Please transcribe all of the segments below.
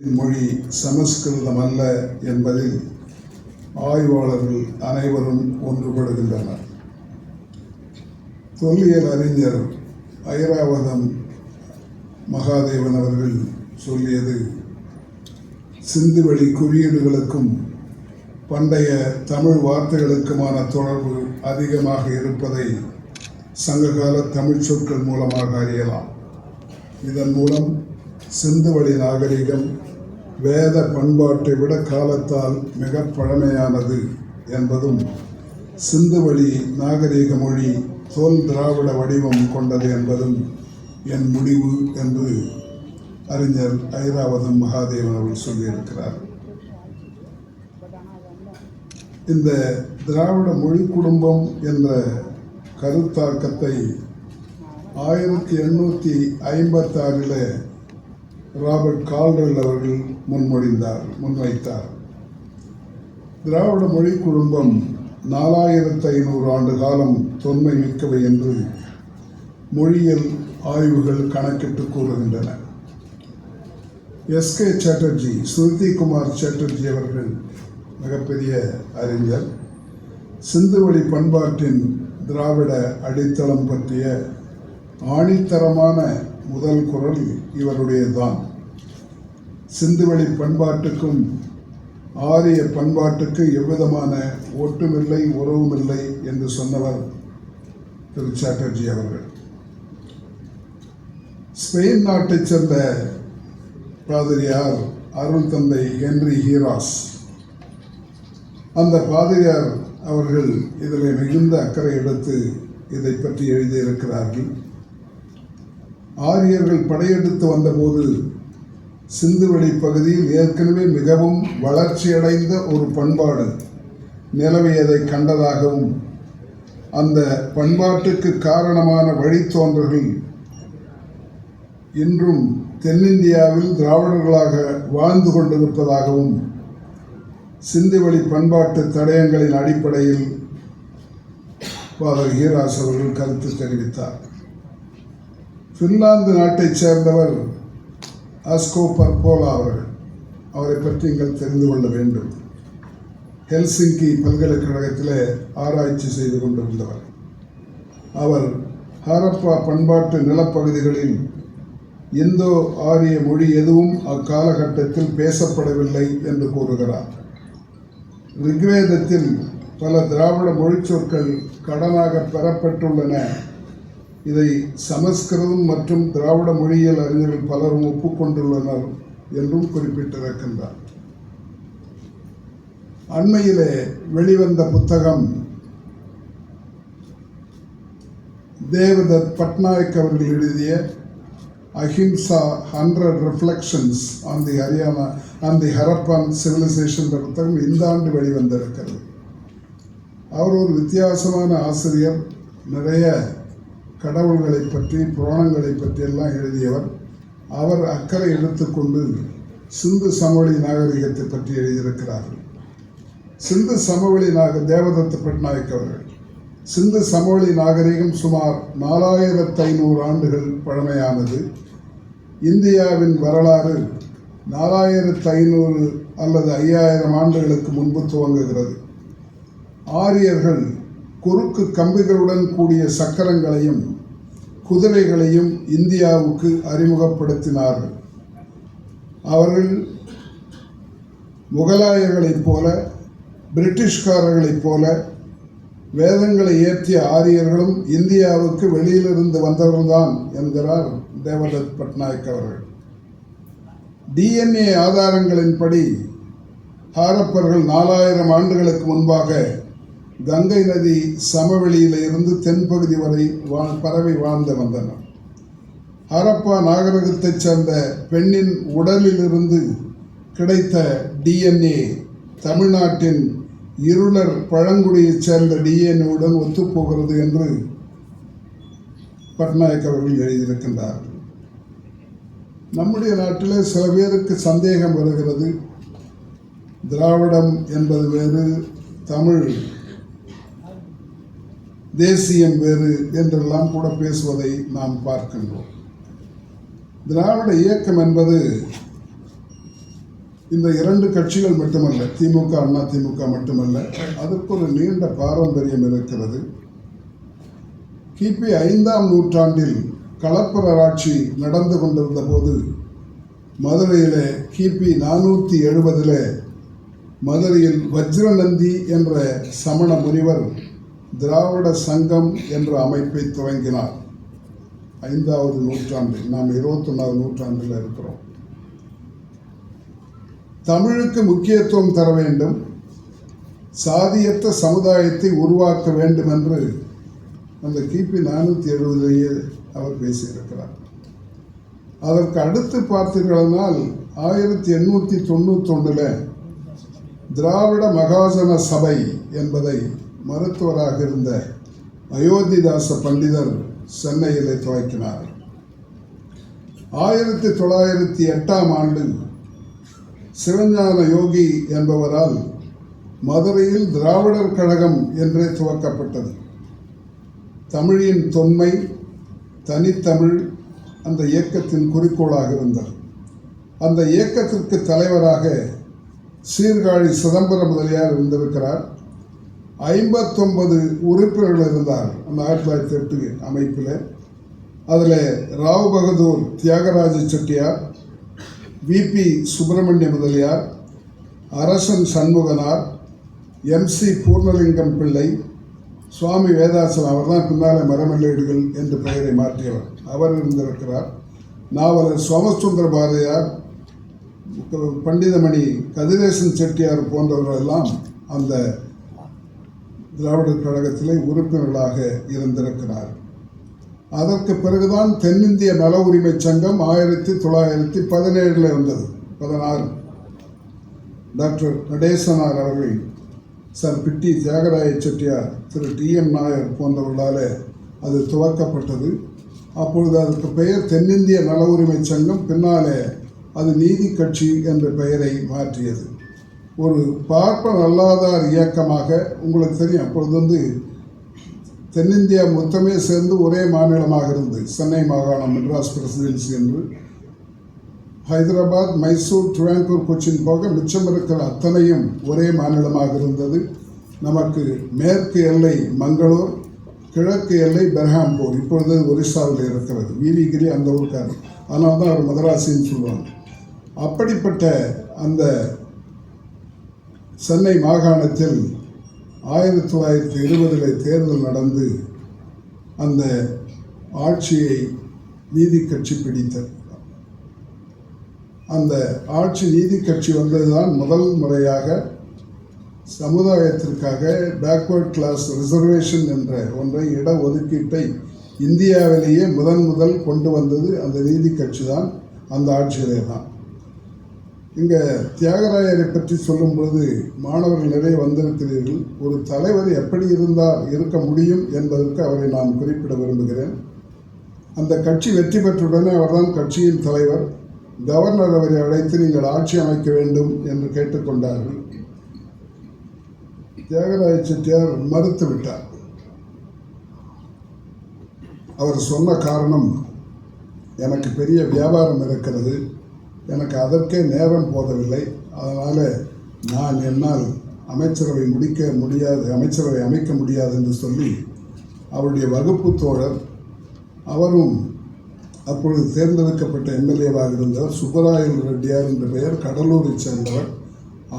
மொழி சமஸ்கிருதம் அல்ல என்பதில் ஆய்வாளர்கள் அனைவரும் ஒன்றுபடுகின்றனர். தொல்லியல் அறிஞர் ஐராவதம் மகாதேவன் அவர்கள் சொல்லியது சிந்துவெளி குறியீடுகளுக்கும் பண்டைய தமிழ் வார்த்தைகளுக்குமான தொடர்பு அதிகமாக இருப்பதை சங்ககால தமிழ் சொற்கள் மூலமாக அறியலாம். இதன் மூலம் சிந்துவழி நாகரிகம் வேத பண்பாட்டை விட காலத்தால் மிக பழமையானது என்பதும் சிந்துவழி நாகரிக மொழி தோல் திராவிட வடிவம் கொண்டது என்பதும் என் முடிவு என்று அறிஞர் ஐராவதம் மகாதேவன் அவர்கள் சொல்லியிருக்கிறார். இந்த திராவிட மொழி குடும்பம் என்ற கருத்தாக்கத்தை ஆயிரத்தி எண்ணூற்றி ஐம்பத்தாறில் ராபர்ட் கால்ரல் அவர்கள் முன்மொழிந்தார் முன்வைத்தார். திராவிட மொழி குடும்பம் நாலாயிரத்து ஐநூறு ஆண்டு காலம் தொன்மை மிக்கவை என்று மொழியியல் ஆய்வுகள் கணக்கிட்டு கூறுகின்றன. எஸ் கே சாட்டர்ஜி ஸ்ருதி குமார் சாட்டர்ஜி அவர்கள் மிகப்பெரிய அறிஞர். சிந்துவெளி பண்பாட்டின் திராவிட அடித்தளம் பற்றிய ஆணித்தரமான முதல் குரல் இவருடையதுதான். சிந்துவெளி பண்பாட்டுக்கும் ஆரிய பண்பாட்டுக்கு எவ்விதமான ஒட்டுமில்லை உறவுமில்லை என்று சொன்னவர் திரு. சாட்டர்ஜி அவர்கள். ஸ்பெயின் நாட்டைச் சேர்ந்த பாதிரியார் அருள் தந்தை ஹென்றி ஹீராஸ். அந்த பாதிரியார் அவர்கள் இதில் மிகுந்த அக்கறை எடுத்து இதை பற்றி எழுதியிருக்கிறார்கள். ஆரியர்கள் படையெடுத்து வந்தபோது சிந்துவெளி பகுதியில் ஏற்கனவே மிகவும் வளர்ச்சியடைந்த ஒரு பண்பாடு நிலவியதை கண்டதாகவும் அந்த பண்பாட்டுக்கு காரணமான வழித்தோன்றர்கள் இன்றும் தென்னிந்தியாவில் திராவிடர்களாக வாழ்ந்து கொண்டிருப்பதாகவும் சிந்துவெளி பண்பாட்டு தடயங்களின் அடிப்படையில் பாதர் ஹீராஸ் அவர்கள் கருத்து தெரிவித்தார். பின்லாந்து நாட்டைச் சேர்ந்தவர் ஆஸ்கோ பர்போலா அவர்கள். அவரை பற்றி நீங்கள் தெரிந்து கொள்ள வேண்டும். ஹெல்சிங்கி பல்கலைக்கழகத்தில் ஆராய்ச்சி செய்து கொண்டிருந்தவர். அவர் ஹரப்பா பண்பாட்டு நிலப்பகுதிகளில் இந்தோ ஆரிய மொழி எதுவும் அக்காலகட்டத்தில் பேசப்படவில்லை என்று கூறுகிறார். ரிக்வேதத்தில் பல திராவிட மொழிச் சொற்கள் கடனாக பெறப்பட்டுள்ளன. இதை சமஸ்கிருதம் மற்றும் திராவிட மொழியியல் அறிஞர்கள் பலரும் ஒப்புக்கொண்டுள்ளனர் என்றும் குறிப்பிட்டிருக்கின்றார். அண்மையிலே வெளிவந்த புத்தகம் தேவதத் பட்நாயக் அவர்கள் எழுதிய Ahimsa hundred reflections on the Haryana on the Harappan civilisation புத்தகம் இந்த ஆண்டு வெளிவந்திருக்கிறது. அவர் ஒரு வித்தியாசமான ஆசிரியர் நிறைய கடவுள்களை பற்றி புராணங்களை பற்றி எல்லாம் எழுதியவர். அவர் அக்கறை எடுத்துக்கொண்டு சிந்து சமவெளி நாகரிகத்தை பற்றி எழுதியிருக்கிறார்கள். சிந்து சமவெளி நாக தேவதத்து பட்நாயக் அவர்கள் சிந்து சமவெளி நாகரிகம் சுமார் நாலாயிரத்து ஐநூறு ஆண்டுகள் பழமையானது. இந்தியாவின் வரலாறு நாலாயிரத்து ஐநூறு அல்லது ஐயாயிரம் ஆண்டுகளுக்கு முன்பு துவங்குகிறது. ஆரியர்கள் குறுக்கு கம்பிகளுடன் கூடிய சக்கரங்களையும் குதிரைகளையும் இந்தியாவுக்கு அறிமுகப்படுத்தினார்கள். அவர்கள் முகலாயர்களைப் போல பிரிட்டிஷ்காரர்களைப் போல வேதங்களை ஏற்றிய ஆரியர்களும் இந்தியாவுக்கு வெளியிலிருந்து வந்தவர்கள்தான் என்கிறார் தேவதத் பட்நாயக் அவர்கள். டிஎன்ஏ ஆதாரங்களின்படி ஹாரப்பர்கள் நாலாயிரம் ஆண்டுகளுக்கு முன்பாக கங்கை நதி சமவெளியில் இருந்து தென்பகுதி வரை வா பரவி வாழ்ந்து வந்தனர் ஹரப்பா நாகரிகத்தைச் சேர்ந்த பெண்ணின் உடலிலிருந்து கிடைத்த டிஎன்ஏ தமிழ்நாட்டின் இருளர் பழங்குடியைச் சேர்ந்த டிஎன்ஏவுடன் ஒத்துப்போகிறது என்று பட்நாயக் அவர்கள் எழுதியிருக்கின்றார். நம்முடைய நாட்டில் சில பேருக்கு சந்தேகம் வருகிறது. திராவிடம் என்பது வேறு தமிழ் தேசியம் வேறு என்றெல்லாம் கூட பேசுவதை நாம் பார்க்கின்றோம். திராவிட இயக்கம் என்பது இந்த இரண்டு கட்சிகள் மட்டுமல்ல திமுக அண்ணா திமுக மட்டுமல்ல அதற்கு ஒரு நீண்ட பாரம்பரியம் இருக்கிறது. கிபி ஐந்தாம் நூற்றாண்டில் களப்பரராட்சி நடந்து கொண்டிருந்த போது மதுரையிலே கிபி நானூற்றி எழுபதில் மதுரையில் வஜ்ரநந்தி என்ற சமண முனிவர் திராவிட சங்கம் என்ற அமைப்பை துவங்கினார். ஐந்தாவது நூற்றாண்டில் நாம் இருபத்தொன்னாவது நூற்றாண்டில் இருக்கிறோம். தமிழுக்கு முக்கியத்துவம் தர வேண்டும். சாதியற்ற சமுதாயத்தை உருவாக்க வேண்டும் என்று அந்த கிபி நானூற்றி எழுபதிலேயே அவர் பேசியிருக்கிறார். அதற்கு அடுத்து பார்த்தீர்களானால் ஆயிரத்தி எண்ணூற்றி தொண்ணூத்தொன்னில் திராவிட மகாஜன சபை என்பதை மருத்துவராக இருந்த அயோத்திதாச பண்டிதர் சென்னையிலே துவக்கினார். ஆயிரத்தி தொள்ளாயிரத்தி எட்டாம் ஆண்டு சிவஞான யோகி என்பவரால் மதுரையில் திராவிடர் கழகம் என்றே துவக்கப்பட்டது. தமிழின் தொன்மை தனித்தமிழ் அந்த இயக்கத்தின் குறிக்கோளாக இருந்தார் அந்த இயக்கத்திற்கு தலைவராக சீர்காழி சிதம்பரம் முதலியார் இருந்திருக்கிறார். ஐம்பத்தொன்பது உறுப்பினர்கள் இருந்தார் அந்த ஆயிரத்தி தொள்ளாயிரத்தி எட்டு அமைப்பில். அதில் ராவ் பகதூர் தியாகராஜ செட்டியார் விபி சுப்பிரமணிய முதலியார் அரசன் சண்முகனார் எம்சி பூர்ணலிங்கம் பிள்ளை சுவாமி வேதாசலம் அவர் தான் பின்னாலே மரமல்லேடுகள் என்று பெயரை மாற்றியவர். அவர் இருந்திருக்கிறார். நாவலர் சோமசுந்தர பாரதியார் பண்டிதமணி கதிரேசன் செட்டியார் போன்றவர்கள் எல்லாம் அந்த திராவிடர் கழகத்திலே உறுப்பினர்களாக இருந்திருக்கிறார். அதற்கு பிறகுதான் தென்னிந்திய நல உரிமை சங்கம் ஆயிரத்தி தொள்ளாயிரத்தி பதினேழில் வந்தது. பதினாறு. டாக்டர் நடேசனார் அவர்கள் sir Pitti Theagaraya Chettiar Thiru T M Nair போன்றவர்களால் அது துவக்கப்பட்டது. அப்பொழுது அதற்கு பெயர் தென்னிந்திய நல உரிமை சங்கம் பின்னாலே அது நீதி கட்சி என்ற பெயரை மாற்றியது. ஒரு பார்ப்பன அல்லாதார் இயக்கமாக உங்களுக்கு தெரியும். அப்பொழுது வந்து தென்னிந்தியா மொத்தமே சேர்ந்து ஒரே மாநிலமாக இருந்தது. சென்னை மாகாணம் மெட்ராஸ் பிரசிடென்சி என்று. ஹைதராபாத் மைசூர் ட்ரிவாங்கூர் கொச்சின் போக மிச்சம் இருக்கிற அத்தனையும் ஒரே மாநிலமாக இருந்தது. நமக்கு மேற்கு எல்லை மங்களூர் கிழக்கு எல்லை பெர்ஹாம்பூர். இப்பொழுது ஒரிசாவில் இருக்கிறது. விவிகிரி அந்த ஊருக்காரர் அதனால தான் அவர் மதராசின்னு சொல்லுவாங்க. அப்படிப்பட்ட அந்த சென்னை மாகாணத்தில் ஆயிரத்தி தொள்ளாயிரத்தி இருபதில் தேர்தல் நடந்து அந்த ஆட்சியை நீதி கட்சி பிடித்தது. அந்த ஆட்சி நீதி கட்சி வந்ததுதான் முதல் முறையாக சமுதாயத்திற்காக பேக்வர்ட் கிளாஸ் ரிசர்வேஷன் என்ற ஒன்றை இட ஒதுக்கீட்டை இந்தியாவிலேயே முதன் முதல் கொண்டு வந்தது அந்த நீதி கட்சி தான் அந்த ஆட்சியிலே தான் இங்கே தியாகராயரை பற்றி சொல்லும்பொழுது மாணவர்கள் நிறைய வந்திருக்கிறீர்கள். ஒரு தலைவர் எப்படி இருந்தால் இருக்க முடியும் என்பதற்கு அவரை நான் குறிப்பிட விரும்புகிறேன். அந்த கட்சி வெற்றி பெற்றவுடனே அவர்தான் கட்சியின் தலைவர். கவர்னர் அவரை அழைத்து நீங்கள் ஆட்சி அமைக்க வேண்டும் என்று கேட்டுக்கொண்டார்கள். தியாகராய செட்டியார் மறுத்து விட்டார். அவர் சொன்ன காரணம் எனக்கு பெரிய வியாபாரம் இருக்கிறது. எனக்கு அதற்கே நேரம் போதவில்லை. அதனால் நான் என்னால் அமைச்சரவை முடிக்க முடியாது அமைச்சரவை அமைக்க முடியாது என்று சொல்லி அவருடைய வகுப்பு தோழர் அவரும் அப்பொழுது தேர்ந்தெடுக்கப்பட்ட எம்எல்ஏவாக இருந்தவர் சுப்பராயல் ரெட்டியார் என்ற பெயர் கடலூரைச் சேர்ந்தவர்.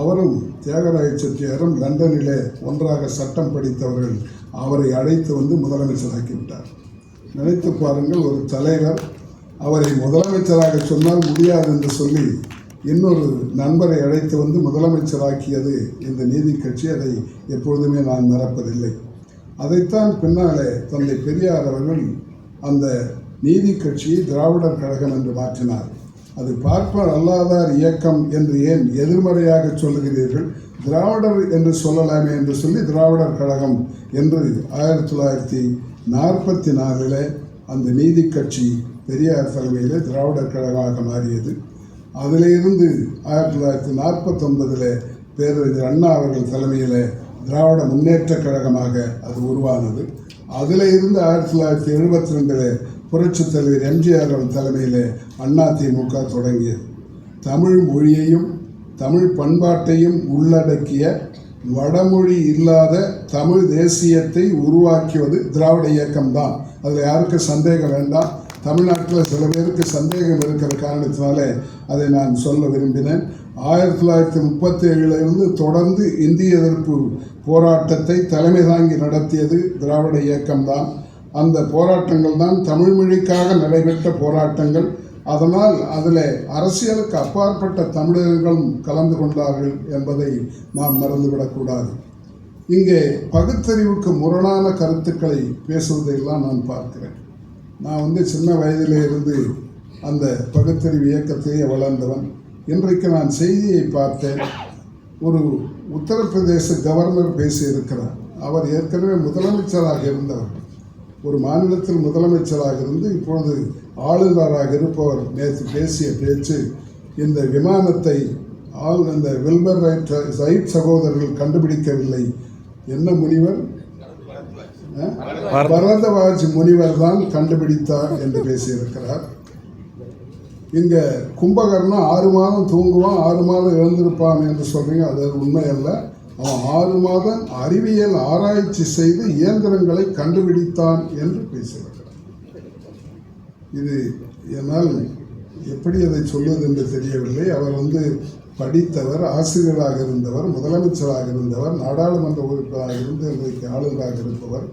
அவரும் தியாகராய செட்டியாரும் லண்டனிலே ஒன்றாக சட்டம் படித்தவர்கள். அவரை அழைத்து வந்து முதலமைச்சராக்கிவிட்டார். நினைத்து பாருங்கள் ஒரு தலைவர் அவரை முதலமைச்சராக சொன்னால் முடியாது என்று சொல்லி இன்னொரு நண்பரை அழைத்து வந்து முதலமைச்சராக்கியது இந்த நீதி கட்சி. அதை எப்பொழுதுமே நான் மறப்பதில்லை. அதைத்தான் பின்னாலே தந்தை பெரியார் அவர்கள் அந்த நீதி கட்சியை திராவிடர் கழகம் என்று மாற்றினார். அது பார்ப்பார் அல்லாதார் இயக்கம் என்று ஏன் எதிர்மறையாக சொல்லுகிறீர்கள்? திராவிடர் என்று சொல்லலாமே என்று சொல்லி திராவிடர் கழகம் என்று ஆயிரத்தி தொள்ளாயிரத்தி நாற்பத்தி நாலில் அந்த நீதி கட்சி பெரியார் தலைமையில் திராவிடர் கழகமாக மாறியது. அதிலிருந்து ஆயிரத்தி தொள்ளாயிரத்தி நாற்பத்தொன்பதில் பேரறிஞர் அண்ணா அவர்கள் தலைமையில் திராவிட முன்னேற்ற கழகமாக அது உருவானது. அதில் இருந்து ஆயிரத்தி தொள்ளாயிரத்தி எழுபத்தி ரெண்டில் புரட்சித் தலைவர் எம்ஜிஆர் அவர்கள் தலைமையில் திமுக தொடங்கியது. தமிழ் மொழியையும் தமிழ் பண்பாட்டையும் உள்ளடக்கிய வடமொழி இல்லாத தமிழ் தேசியத்தை உருவாக்கியது திராவிட இயக்கம்தான். அதில் யாருக்கும் சந்தேகம் வேண்டாம். தமிழ்நாட்டில் சில பேருக்கு சந்தேகம் இருக்கிற காரணத்தினாலே அதை நான் சொல்ல விரும்பினேன். ஆயிரத்தி தொள்ளாயிரத்தி முப்பத்தி ஏழிலிருந்து தொடர்ந்து இந்திய எதிர்ப்பு போராட்டத்தை தலைமை தாங்கி நடத்தியது திராவிட இயக்கம்தான். அந்த போராட்டங்கள் தான் தமிழ்மொழிக்காக நடைபெற்ற போராட்டங்கள். அதனால் அதில் அரசியலுக்கு அப்பாற்பட்ட தமிழர்களும் கலந்து கொண்டார்கள் என்பதை நாம் மறந்துவிடக்கூடாது. இங்கே பகுத்தறிவுக்கு முரணான கருத்துக்களை பேசுவதையெல்லாம் நான் பார்க்கிறேன். நான் வந்து சின்ன வயதிலே இருந்து அந்த பகுத்தறிவு இயக்கத்தையே வளர்ந்தவன். இன்றைக்கு நான் செய்தியை பார்த்தேன். ஒரு உத்தரப்பிரதேச கவர்னர் பேசியிருக்கிறார். அவர் ஏற்கனவே முதலமைச்சராக இருந்தவர். ஒரு மாநிலத்தில் முதலமைச்சராக இருந்து இப்பொழுது ஆளுநராக இருப்பவர் நேற்று பேசிய பேச்சு இந்த விமானத்தை ஆள் இந்த வில்பர் ரைட் ரைட் சகோதரர்கள் கண்டுபிடிக்கவில்லை. என்ன முனிவர்? பரதவாஜ் முனிவர் தான் கண்டுபிடித்தார் என்று பேசியிருக்கிறார். இங்க கும்பகர்ணம் ஆறு மாதம் தூங்குவான் ஆறு மாதம் எழுந்திருப்பான் என்று சொல்றீங்க அது உண்மை அல்ல அவன் ஆறு மாதம் அறிவியல் ஆராய்ச்சி செய்து இயந்திரங்களை கண்டுபிடித்தான் என்று பேசியிருக்கிறார். இது என்னால் எப்படி அதை சொல்வது என்று தெரியவில்லை. அவர் வந்து படித்தவர் ஆசிரியராக இருந்தவர் முதலமைச்சராக இருந்தவர் நாடாளுமன்ற உறுப்பினராக இருந்து இன்றைக்கு ஆளுநராக இருப்பவர்.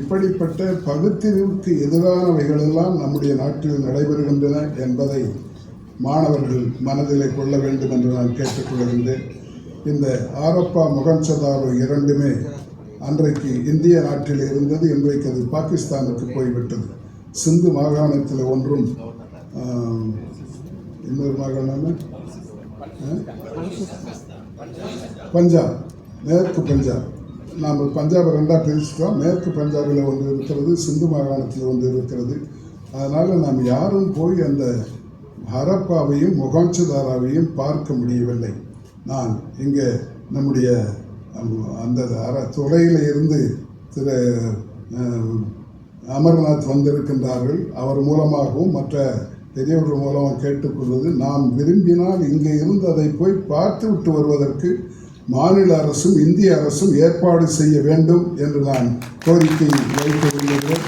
இப்படிப்பட்ட பகுத்திற்கு எதிரானவைகளெல்லாம் நம்முடைய நாட்டில் நடைபெறுகின்றன என்பதை மாணவர்கள் மனதிலே கொள்ள வேண்டும் என்று நான் கேட்டுக்கொள்கின்றேன். இந்த ஆரப்பா முகஞ்சதாரோ இரண்டுமே அன்றைக்கு இந்திய நாட்டில் இருந்தது இன்றைக்கு அது பாகிஸ்தானுக்கு போய்விட்டது. சிந்து மாகாணத்தில் ஒன்றும் இன்னொரு மாகாணம் பஞ்சாப் மேற்கு பஞ்சாப். நாம் பஞ்சாபை ரெண்டாக பிரிச்சுட்டோம் மேற்கு பஞ்சாபில் ஒன்று இருக்கிறது சிந்து மாகாணத்தில் ஒன்று இருக்கிறது. அதனால் நாம் யாரும் போய் அந்த ஹரப்பாவையும் முகாம்சதாராவையும் பார்க்க முடியவில்லை. நான் இங்கே நம்முடைய அந்த அற துறையில் இருந்து திரு அமர்நாத் வந்திருக்கின்றார்கள். அவர் மூலமாகவும் மற்ற பெரியவர்கள் மூலமாக கேட்டுக்கொள்வது நாம் விரும்பினால் இங்கே இருந்து அதை போய் பார்த்து விட்டு வருவதற்கு மாநில அரசும் இந்திய அரசும் ஏற்பாடு செய்ய வேண்டும் என்று நான் கோரிக்கை வைத்து விரும்புகிறேன்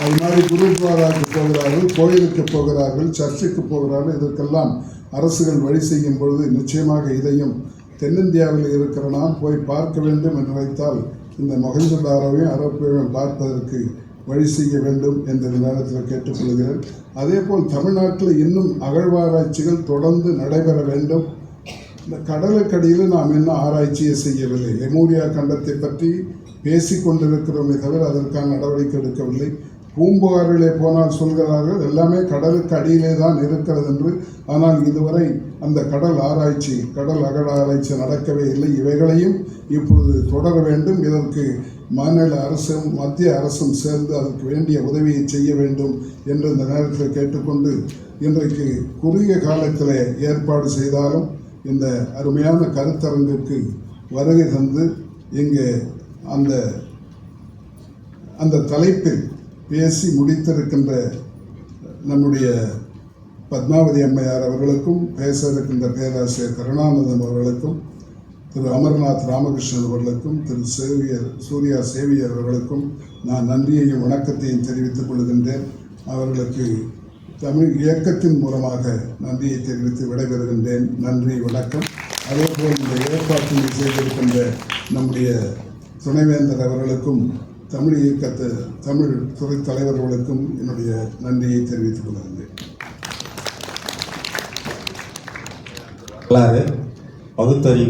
அது மாதிரி குருத்வாராவுக்கு போகிறார்கள் கோயிலுக்கு போகிறார்கள் சர்ச்சுக்கு போகிறார்கள். இதற்கெல்லாம் அரசுகள் வழி செய்யும் பொழுது நிச்சயமாக இதையும் தென்னிந்தியாவில் இருக்கிற நாம் போய் பார்க்க வேண்டும் என்று நினைத்தால் இந்த மொஹஞ்சதாரோவையும் அரப்பையும் பார்ப்பதற்கு வழி செய்ய வேண்டும் என்ற நேரத்தில் கேட்டுக்கொள்கிறேன். அதேபோல் தமிழ்நாட்டில் இன்னும் அகழ்வாராய்ச்சிகள் தொடர்ந்து நடைபெற வேண்டும். இந்த கடலுக்கடியில் நாம் இன்னும் ஆராய்ச்சியை செய்யவில்லை. லெமூரியா கண்டத்தை பற்றி பேசிக் கொண்டிருக்கிறோமே தவிர அதற்கான நடவடிக்கை எடுக்கவில்லை. பூம்புகாரிலே போனால் சொல்கிறார்கள் எல்லாமே கடலுக்கு அடியிலே தான் இருக்கிறது என்று. ஆனால் இதுவரை அந்த கடல் ஆராய்ச்சி கடல் அகழ ஆராய்ச்சி நடக்கவே இல்லை. இவைகளையும் இப்பொழுது தொடர வேண்டும். இதற்கு மாநில அரசும் மத்திய அரசும் சேர்ந்து அதற்கு வேண்டிய உதவியை செய்ய வேண்டும் என்று இந்த நேரத்தில் கேட்டுக்கொண்டு இன்றைக்கு குறுகிய காலத்தில் ஏற்பாடு செய்தாலும் இந்த அருமையான கருத்தரங்கிற்கு வருகை தந்து இங்கே அந்த அந்த தலைப்பில் பேசி முடித்திருக்கின்ற நம்முடைய பத்மாவதி அம்மையார் அவர்களுக்கும் பேச இருக்கின்ற பேராசிரியர் கருணானந்தம் அவர்களுக்கும் திரு அமர்நாத் ராமகிருஷ்ணன் அவர்களுக்கும் திரு சேவியர் சூர்யா சேவியர் அவர்களுக்கும் நான் நன்றியையும் வணக்கத்தையும் தெரிவித்துக் கொள்கின்றேன். அவர்களுக்கு தமிழ் இயக்கத்தின் மூலமாக நன்றியை தெரிவித்து விடைபெறுகின்றேன். நன்றி வணக்கம். அதேபோல் இந்த ஏற்பாட்டினை செய்திருக்கின்ற நம்முடைய துணைவேந்தர் அவர்களுக்கும் தமிழ் இயக்கத்து தமிழ் துறை தலைவர்களுக்கும் என்னுடைய நன்றியை தெரிவித்துக் கொள்கின்றேன். வரலாறு பகுத்தறிவு